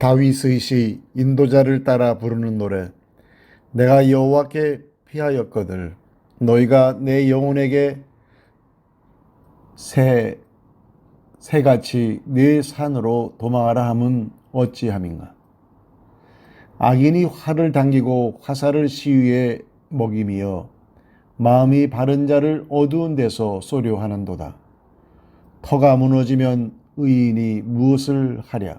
다윗의 시 인도자를 따라 부르는 노래 내가 여호와께 피하였거늘 너희가 내 영혼에게 새 새같이 네 산으로 도망하라 함은 어찌함인가? 악인이 활을 당기고 화살을 시위에 먹이며 마음이 바른 자를 어두운 데서 쏘려 하는도다. 터가 무너지면 의인이 무엇을 하랴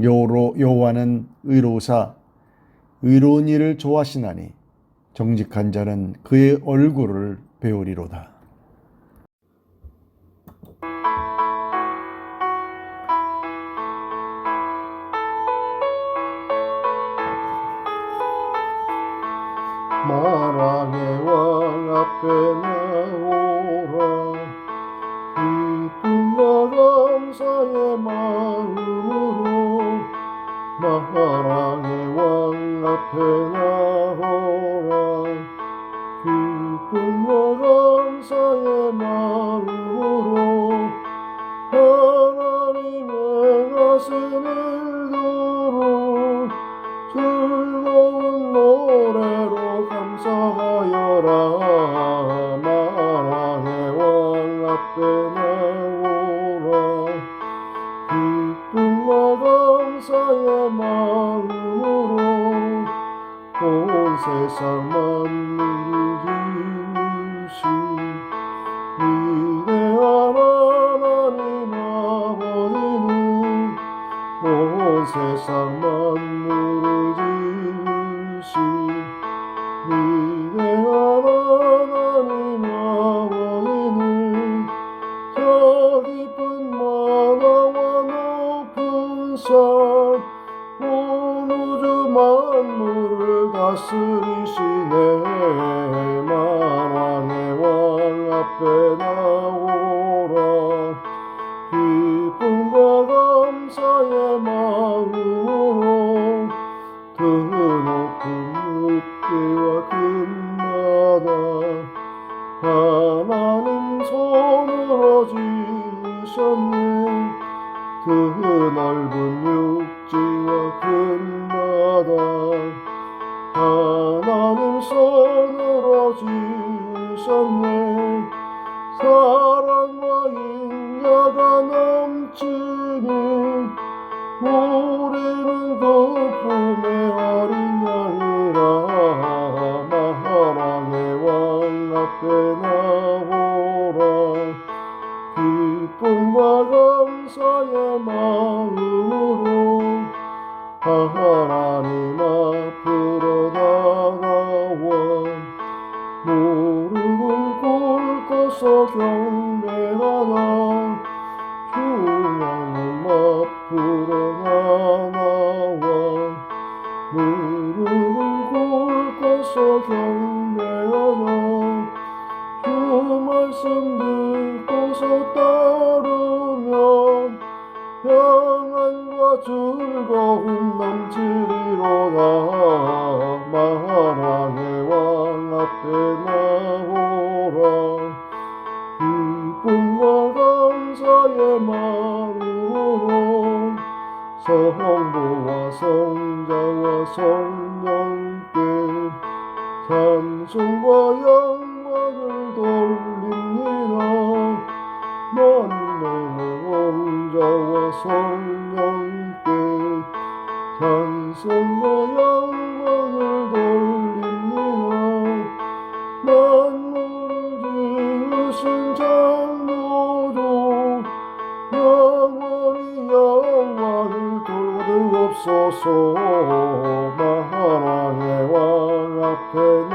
여호로 여호와는 의로우사 의로운 일을 좋아하시나니 정직한 자는 그의 얼굴을 배우리로다. 마랑의 왕 앞에 나오라 기쁨과 감사의 마음으로 마랑의 왕 앞에 나오라. 기쁨과 감사의 마음으로 하나님의 하신 일들을 즐거운 노래로 감사하여라 감사의 마음으로 온 세상 만물을 지으신 위대한 하나님 아버지는 온 세상 만물을 지으신 위대한 하나님 아버지는 저 깊은 바다와 높은 산 다스리시네. 만왕의 왕 앞에 나오라. 기쁨과 감사의 마음으로 그 높은 큰 바다 하나님 손으로 지으셨네. 그 넓은 육지와 큰 바다 하나님 손으로 지으셨네. 사랑과 인자가 넘치니 우리는 그 품에 어린 양이라 꿇고서 경배하나 주님 앞으로 나가와 무릎을 꿇고서 경배하나 주 말씀 듣고서 따르면 평안과 즐거움 넘치리로다 마음으로 성부와 성자와 성령께 찬송과 영광을 돌립니다. 만명의 왕자와 성령께 찬송과 そそまはらへわがて